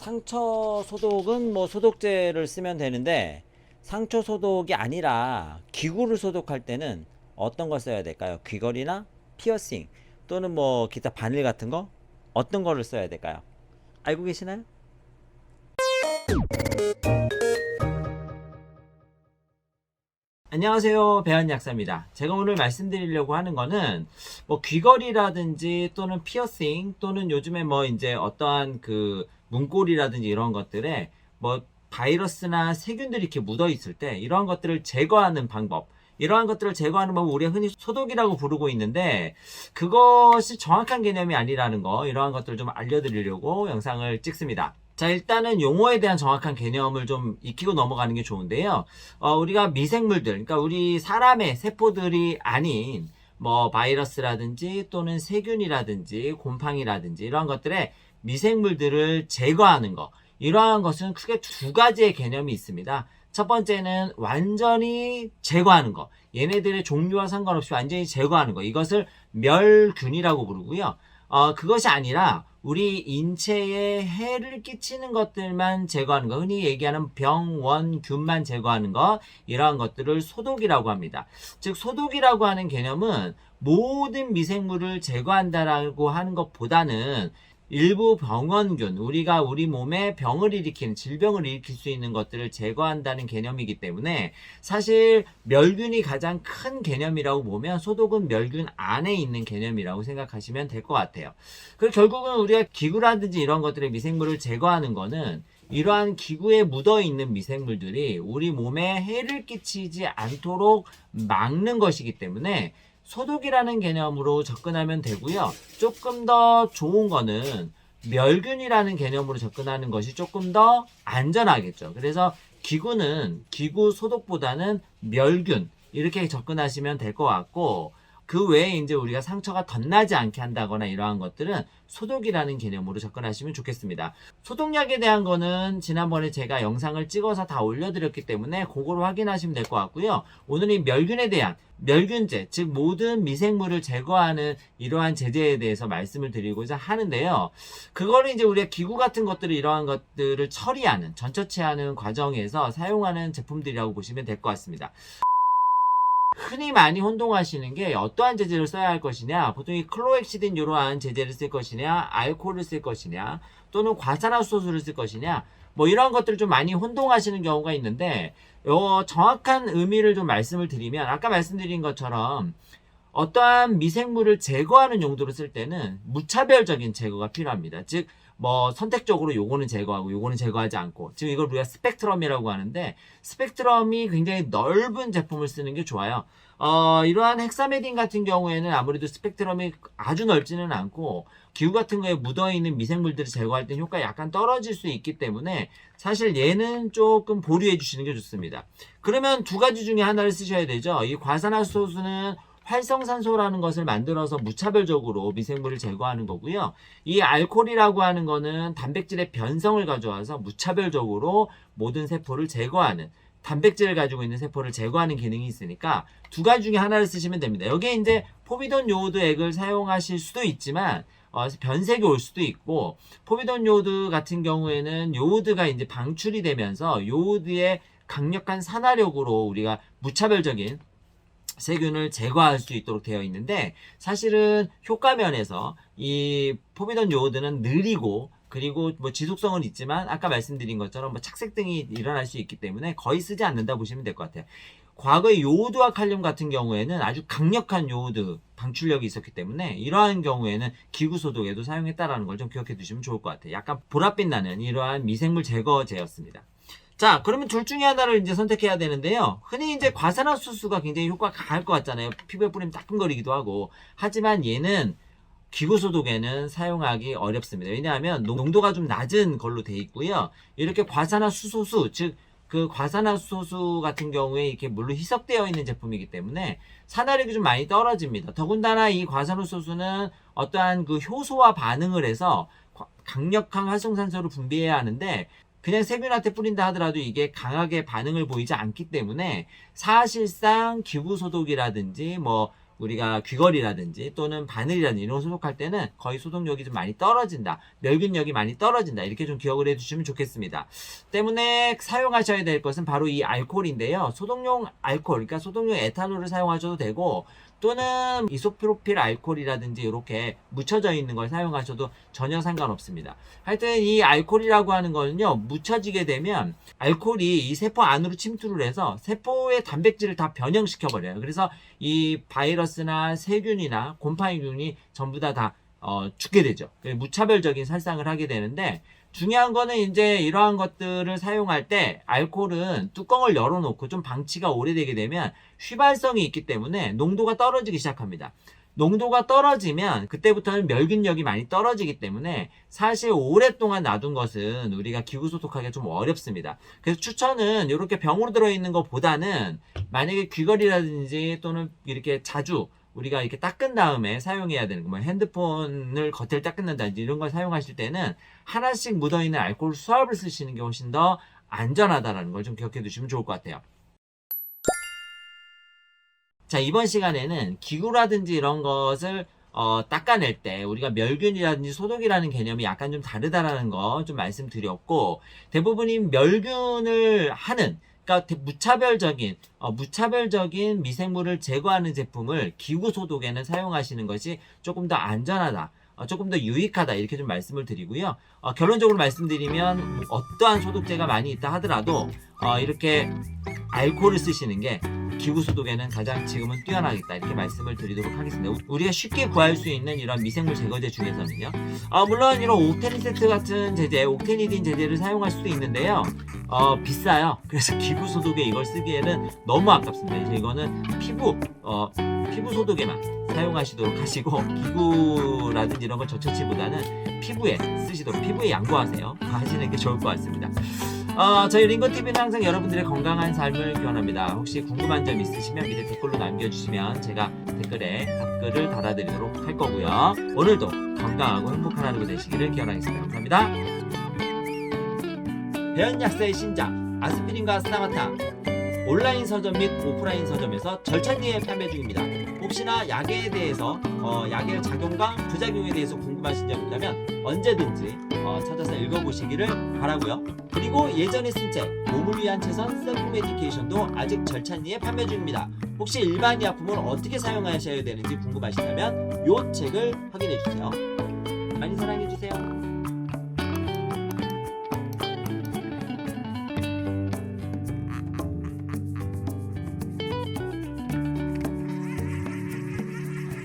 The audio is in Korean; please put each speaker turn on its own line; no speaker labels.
상처 소독은 뭐 소독제를 쓰면 되는데 상처 소독이 아니라 기구를 소독할 때는 어떤 걸 써야 될까요? 귀걸이나 피어싱 또는 뭐 기타 바늘 같은 거 어떤 거를 써야 될까요? 알고 계시나요? 안녕하세요. 배한 약사입니다. 제가 오늘 말씀드리려고 하는 거는 뭐 귀걸이라든지 또는 피어싱 또는 요즘에 뭐 이제 어떠한 그 문고리라든지 이런 것들에 뭐 바이러스나 세균들이 이렇게 묻어 있을 때 이러한 것들을 제거하는 방법 이러한 것들을 제거하는 방법 우리가 흔히 소독이라고 부르고 있는데 그것이 정확한 개념이 아니라는 거 이러한 것들을 좀 알려드리려고 영상을 찍습니다. 자 일단은 용어에 대한 정확한 개념을 좀 익히고 넘어가는 게 좋은데요. 어, 우리가 미생물들, 그러니까 우리 사람의 세포들이 아닌 뭐 바이러스라든지 또는 세균이라든지 곰팡이라든지 이러한 것들의 미생물들을 제거하는 거 이러한 것은 크게 두 가지의 개념이 있습니다. 첫 번째는 완전히 제거하는 거. 얘네들의 종류와 상관없이 완전히 제거하는 거. 이것을 멸균이라고 부르고요. 어, 그것이 아니라 우리 인체에 해를 끼치는 것들만 제거하는 거. 흔히 얘기하는 병원균만 제거하는 거. 이러한 것들을 소독이라고 합니다. 즉, 소독이라고 하는 개념은 모든 미생물을 제거한다라고 하는 것보다는 일부 병원균, 우리가 우리 몸에 병을 일으키는, 질병을 일으킬 수 있는 것들을 제거한다는 개념이기 때문에 사실 멸균이 가장 큰 개념이라고 보면 소독은 멸균 안에 있는 개념이라고 생각하시면 될 것 같아요. 그 결국은 우리가 기구라든지 이런 것들의 미생물을 제거하는 거는 이러한 기구에 묻어 있는 미생물들이 우리 몸에 해를 끼치지 않도록 막는 것이기 때문에 소독이라는 개념으로 접근하면 되고요. 조금 더 좋은 거는 멸균이라는 개념으로 접근하는 것이 조금 더 안전하겠죠. 그래서 기구는 기구 소독보다는 멸균 이렇게 접근하시면 될 것 같고 그 외에 이제 우리가 상처가 덧나지 않게 한다거나 이러한 것들은 소독이라는 개념으로 접근하시면 좋겠습니다. 소독약에 대한 거는 지난번에 제가 영상을 찍어서 다 올려드렸기 때문에 그거를 확인하시면 될 것 같고요. 오늘 이 멸균에 대한 멸균제, 즉 모든 미생물을 제거하는 이러한 제재에 대해서 말씀을 드리고자 하는데요. 그거를 이제 우리가 기구 같은 것들을 이러한 것들을 처리하는, 전처치하는 과정에서 사용하는 제품들이라고 보시면 될 것 같습니다. 흔히 많이 혼동하시는 게 어떠한 제재를 써야 할 것이냐 보통 이 클로엑시딘 이러한 제재를 쓸 것이냐 알코올을 쓸 것이냐 또는 과산화수소를 쓸 것이냐 뭐 이런 것들을 좀 많이 혼동하시는 경우가 있는데 어, 정확한 의미를 좀 말씀을 드리면 아까 말씀드린 것처럼 어떠한 미생물을 제거하는 용도로 쓸 때는 무차별적인 제거가 필요합니다. 즉, 뭐, 선택적으로 요거는 제거하고 요거는 제거하지 않고. 지금 이걸 우리가 스펙트럼이라고 하는데, 스펙트럼이 굉장히 넓은 제품을 쓰는 게 좋아요. 어, 이러한 헥사메딘 같은 경우에는 아무래도 스펙트럼이 아주 넓지는 않고, 기후 같은 거에 묻어있는 미생물들을 제거할 때 효과가 약간 떨어질 수 있기 때문에, 사실 얘는 조금 보류해 주시는 게 좋습니다. 그러면 두 가지 중에 하나를 쓰셔야 되죠. 이 과산화수소는 활성산소라는 것을 만들어서 무차별적으로 미생물을 제거하는 거고요. 이 알코올이라고 하는 거는 단백질의 변성을 가져와서 무차별적으로 모든 세포를 제거하는 단백질을 가지고 있는 세포를 제거하는 기능이 있으니까 두 가지 중에 하나를 쓰시면 됩니다. 여기에 이제 포비돈 요오드 액을 사용하실 수도 있지만 어, 변색이 올 수도 있고 포비돈 요오드 같은 경우에는 요오드가 이제 방출이 되면서 요오드의 강력한 산화력으로 우리가 무차별적인 세균을 제거할 수 있도록 되어 있는데 사실은 효과 면에서 이 포비돈 요오드는 느리고 그리고 뭐 지속성은 있지만 아까 말씀드린 것처럼 뭐 착색 등이 일어날 수 있기 때문에 거의 쓰지 않는다 보시면 될 것 같아요. 과거에 요오드와 칼륨 같은 경우에는 아주 강력한 요오드 방출력이 있었기 때문에 이러한 경우에는 기구 소독에도 사용했다라는 걸 좀 기억해 두시면 좋을 것 같아요. 약간 보랏빛 나는 이러한 미생물 제거제였습니다. 자, 그러면 둘 중에 하나를 이제 선택해야 되는데요. 흔히 이제 과산화수소가 굉장히 효과가 강할 것 같잖아요. 피부에 뿌리면 따끔거리기도 하고. 하지만 얘는 기구 소독에는 사용하기 어렵습니다. 왜냐하면 농도가 좀 낮은 걸로 돼 있고요. 이렇게 과산화수소수, 즉, 그 과산화수소 같은 경우에 이렇게 물로 희석되어 있는 제품이기 때문에 산화력이 좀 많이 떨어집니다. 더군다나 이 과산화수소는 어떠한 그 효소와 반응을 해서 강력한 활성산소를 분비해야 하는데 그냥 세균한테 뿌린다 하더라도 이게 강하게 반응을 보이지 않기 때문에 사실상 기구 소독이라든지 뭐 우리가 귀걸이라든지 또는 바늘이라든지 이런 거 소독할 때는 거의 소독력이 좀 많이 떨어진다. 멸균력이 많이 떨어진다. 이렇게 좀 기억을 해주시면 좋겠습니다. 때문에 사용하셔야 될 것은 바로 이 알코올인데요. 소독용 알코올, 그러니까 소독용 에탄올을 사용하셔도 되고 또는 이소프로필 알코올이라든지 이렇게 묻혀져 있는 걸 사용하셔도 전혀 상관없습니다. 하여튼 이 알코올이라고 하는 거는요, 묻혀지게 되면 알코올이 이 세포 안으로 침투를 해서 세포의 단백질을 다 변형시켜 버려요. 그래서 이 바이러스나 세균이나 곰팡이균이 전부 다다 어, 죽게 되죠. 무차별적인 살상을 하게 되는데 중요한 거는 이제 이러한 것들을 사용할 때 알코올은 뚜껑을 열어놓고 좀 방치가 오래되게 되면 휘발성이 있기 때문에 농도가 떨어지기 시작합니다. 농도가 떨어지면 그때부터는 멸균력이 많이 떨어지기 때문에 사실 오랫동안 놔둔 것은 우리가 기구 소독하기가 좀 어렵습니다. 그래서 추천은 이렇게 병으로 들어있는 것보다는 만약에 귀걸이라든지 또는 이렇게 자주 우리가 이렇게 닦은 다음에 사용해야 되는 거, 뭐 핸드폰을 겉을 닦는다든지 이런 걸 사용하실 때는 하나씩 묻어있는 알코올 수압을 쓰시는 게 훨씬 더 안전하다라는 걸 좀 기억해 두시면 좋을 것 같아요. 자, 이번 시간에는 기구라든지 이런 것을 어, 닦아낼 때 우리가 멸균이라든지 소독이라는 개념이 약간 좀 다르다라는 거 좀 말씀드렸고 대부분이 멸균을 하는 그러니까 대- 무차별적인 어, 무차별적인 미생물을 제거하는 제품을 기구 소독에는 사용하시는 것이 조금 더 안전하다. 어, 조금 더 유익하다 이렇게 좀 말씀을 드리고요. 어, 결론적으로 말씀드리면 어떠한 소독제가 많이 있다 하더라도 어, 이렇게 알코올을 쓰시는 게 기구 소독에는 가장 지금은 뛰어나겠다 이렇게 말씀을 드리도록 하겠습니다. 우- 우리가 쉽게 구할 수 있는 이런 미생물 제거제 중에서는요. 어, 물론 이런 옥테니세트 같은 제제, 옥테니딘 제제를 사용할 수도 있는데요. 어, 비싸요. 그래서 기구 소독에 이걸 쓰기에는 너무 아깝습니다. 그래서 이거는 피부, 어, 피부 소독에만 사용하시도록 하시고 기구라든지 이런 걸 저처치보다는 피부에 쓰시도록 피부에 양보하세요. 하시는 게 좋을 것 같습니다. 어, 저희 링거TV는 항상 여러분들의 건강한 삶을 기원합니다. 혹시 궁금한 점 있으시면 밑에 댓글로 남겨주시면 제가 댓글에 답글을 달아드리도록 할 거고요. 오늘도 건강하고 행복한 하루 되시기를 기원하겠습니다. 감사합니다. 배연약사의 신작 아스피린과 스타마타 온라인 서점 및 오프라인 서점에서 절찬리에 판매 중입니다. 혹시나 약에 대해서 어, 약의 작용과 부작용에 대해서 궁금하신 점 있다면 언제든지 어, 찾아서 읽어보시기를 바라고요. 그리고 예전에 쓴 책 몸을 위한 최선 셀프 메디케이션도 아직 절찬리에 판매 중입니다. 혹시 일반 약품을 어떻게 사용하셔야 되는지 궁금하시다면 이 책을 확인해 주세요. 많이 사랑해 주세요.